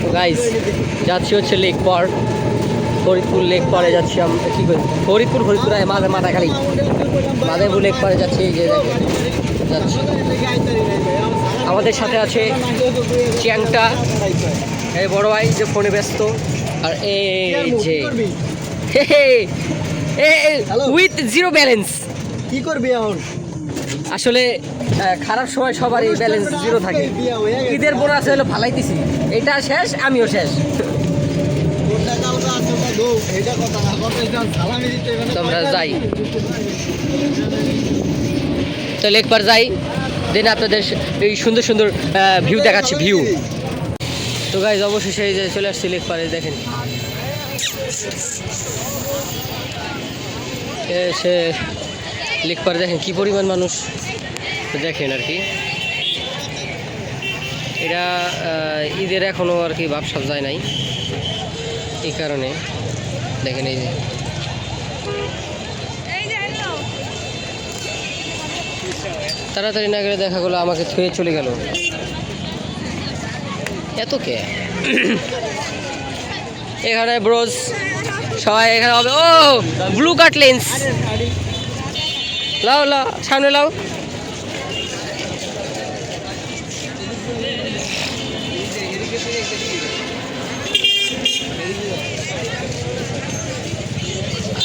তো গাইস যাচ্ছি হচ্ছে লেক পার ফরিদপুর লেক পারে যাচ্ছি আমরা কি করি ফরিদপুর ফরিদপুর মাঝে মাথা খালি। মাদারপুর লেক পারে যাচ্ছি যে যাচ্ছি। আমাদের সাথে আছে চ্যাংটা এই বড় ভাই যে ফোনে ব্যস্ত। আর এই যে উইথ জিরো ব্যালেন্স কি করবি এখন? আসলে খারাপ সময় সবারই ব্যালেন্স জিরো থাকে। ঈদের বোনাস হলো ফালাইতেছি এটা শেষ, আমিও শেষ তোমরা যাই। তাহলে একবার যাই, দেন আপনাদের এই সুন্দর সুন্দর ভিউ দেখাচ্ছি ভিউ তো গাইজ অবশেষে এই যে চলে আসছি লেক পারে দেখেন সে লেক পারে দেখেন কি পরিমাণ মানুষ দেখেন আর কি। এটা ঈদের এখনও আর কি ভাবসাব যায় নাই। এই কারণে, দেখেন এই যে। তাড়াতাড়ি না গেলে দেখা গেলো আমাকে থুয়ে চলে গেল। এত কে? এখানে ব্রোজ সবাই এখানে হবে। ও ব্লু কাট লেন্স লাও লাও, সামনে লাও।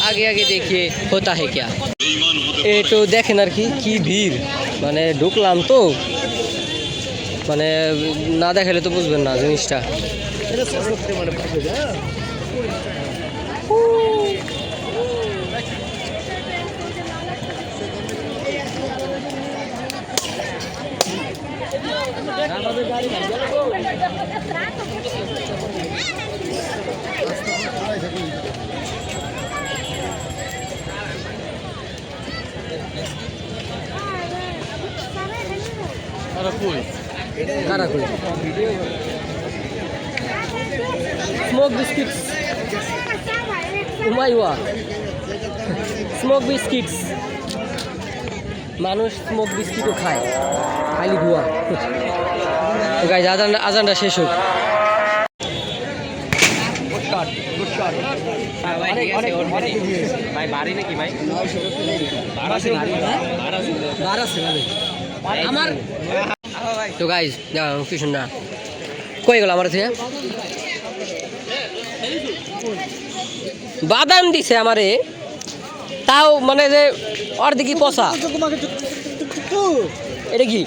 আগে আগে দেখিয়ে হোতা হে ক্যা? দেখেন আর কি কি ভিড়। মানে ঢুকলাম তো। মানে না দেখালে তো বুঝবেন না জিনিসটা। এটা সত্যি পাশে যা কারা কই স্মোক বিস্কিটস। উমাইওয়া। Smoke biscuits. মানুষ স্মোক বিস্কিটও খায়। খালি ধোয়া তো গাইজ আজানটা আজানটা শেষ। হোক আমার তো গাইজ কি শুননা কই গেল আমার থেকে? বাদাম দিছে আমারে। তাও মানে যে অর্ধেকই পচা। এটা কি?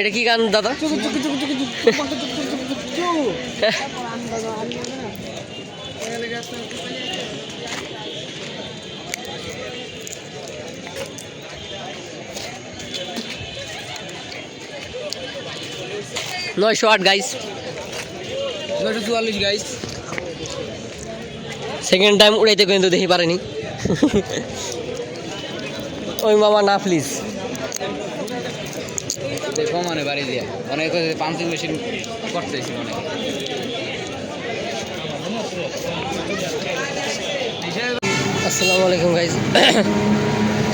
এটা কি গান দাদা? নয়শো আট গাইস নয়শো চুয়াল্লিশ গাইস সেকেন্ড টাইম উড়াইতে কিন্তু দেখি পারেনি। ওই মামা না প্লিজ দেখো মানে বাড়ি দিয়ে। অনেক পাম্পিং মেশিন করতেছিল অনেক। আসসালামু আলাইকুম গাইজ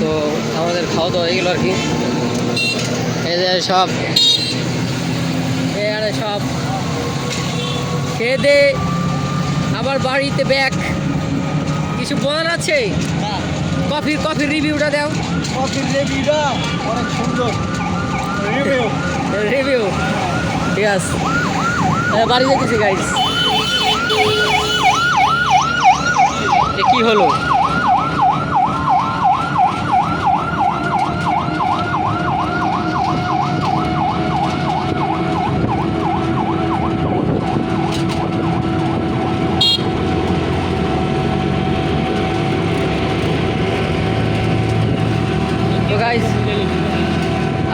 তো আমাদের খাওয়া দাওয়া হয়ে গেলো আর কি। এই যে সব। এখানে সব। খেয়ে দে। আবার বাড়িতে ব্যাগ কিছু বলার আছে? কফির কফির রিভিউটা দাও। কফির রিভিউটা অনেক সুন্দর। রিভিউ রিভিউ ইয়াস বাড়ি যেতেছি গাইজ কি হলো তো গাইজ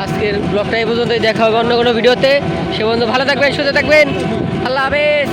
আজকের ব্লগটা এই পর্যন্তই। দেখা হবে অন্য কোনো ভিডিওতে। সে বন্ধু ভালো থাকবেন, সুস্থ থাকবেন। আল্লাহ হাফেজ।